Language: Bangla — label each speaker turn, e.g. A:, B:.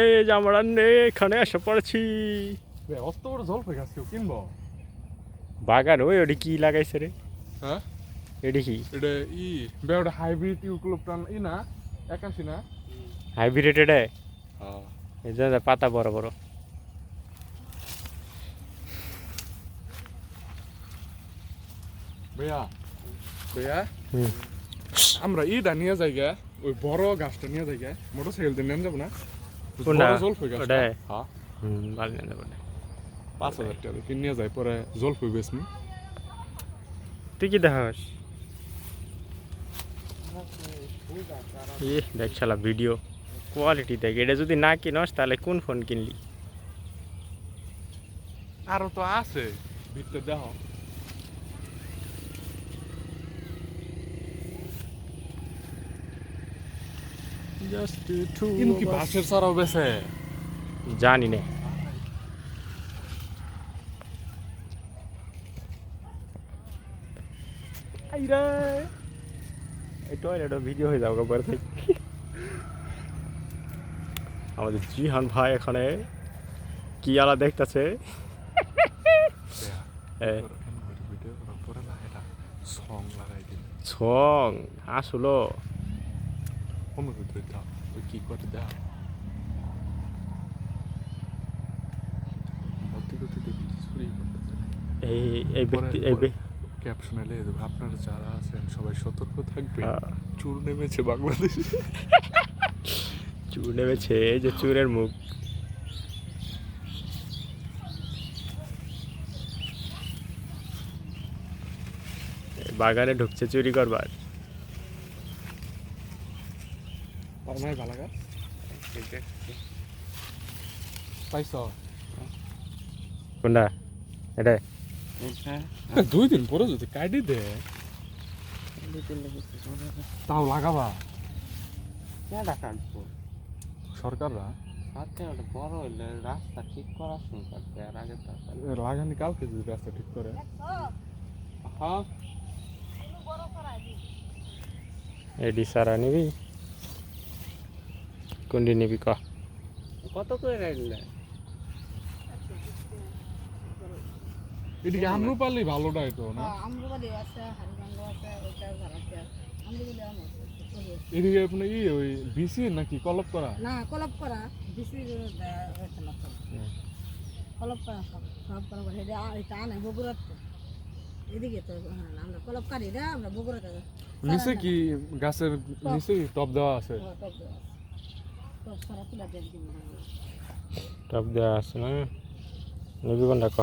A: এই যে আমরা এখানে এসে পড়েছি।
B: বে, অত বড় জলপাই গাছ কেউ কিনবো?
A: বাগান ওই ওটি কি লাগাইছে রে?
B: হ্যাঁ?
A: এটি কি?
B: এটা ই বে ওটা হাইব্রিড ইউক্লোপটান ই না? একাশি না?
A: হাইব্রিড এটা?
B: হ্যাঁ।
A: এই যে পাতা বড় বড়।
B: ভাইয়া ভাইয়া আমরা ইটা নিয়ে যাই গে ওই বড় গাছটা নিয়ে যাই গে মোটর সাইকেল দিয়ে নিয়ে যাব না?
A: কোনটা?
B: বড় জলপাই গাছটা হ্যাঁ
A: হুম ভালো না বলে
B: পাঁচ হাজার টাকা দিয়ে কিনে নিয়ে পরে জলপাই বেচমি
A: তুই কি দেখাস ই দেখ শালা ভিডিও কোয়ালিটি দেখ এটা যদি না কিনস তাহলে কোন ফোন কিনলি
B: আরও তো আছে ভিতরে দেখো কিন্তু কি বাসের সারাও বেছে
A: জানি না আইরা এই টয়লেটও ভিডিও হয়ে যাবে পরে থেকে আমাদের জিহান ভাই এখানে কি আলা দেখতেছে? ছং আসলো।
B: ভিতরে দাও ওই কি করে দেখি
A: এই এই ব্যক্তি এই
B: ক্যাপশনে লিখে আপনারা যারা আছেন সবাই সতর্ক থাকবেন
A: হ্যাঁ।
B: চুর নেমেছে বাংলাদেশে
A: চুর নেমেছে এই যে চুরের মুখ এই বাগানে ঢুকছে চুরি করবার
B: নাই ভালো গাছ পাইছ?
A: কোনটা? এটা?
B: দুই দিন পরে যদি কাটি দে। তাও লাগাবা।
C: কেডা কাটবো?
B: সরকাররা?
C: সাথে বড় হইলে রাস্তা ঠিক করার শুরু করতে আর আগে
B: লাগানি কালকে যদি রাস্তা ঠিক করে।
C: হ্যাঁ।
A: এডি সারা নিবি? কোনটি নিবি ক
C: কত করে রাখলে
B: এদিকে আমরু পারলে ভালোটা না?
D: আমরুবাদি আছে হারিগঞ্জ আছে ওইটা ভাড়াতে আমার
B: এদিকে আপনি ই ওই বিসি নাকি কলপ করা?
D: না কলপ করা। বেশি কলপ করা সব সব কলপ করা এটা এটা আনে বগুড়াত। এদিকে তো হ্যাঁ, আমরা কলপ কাটি না আমরা বগুড়াতে।
B: নিচে কি গাছের নিচে টপ দেওয়া আছে?
D: টপ দেওয়া আছে। টপ সারা তুলা দিয়ে দিন
A: টপ দেওয়া আছে না? নিবি কোনটা ক?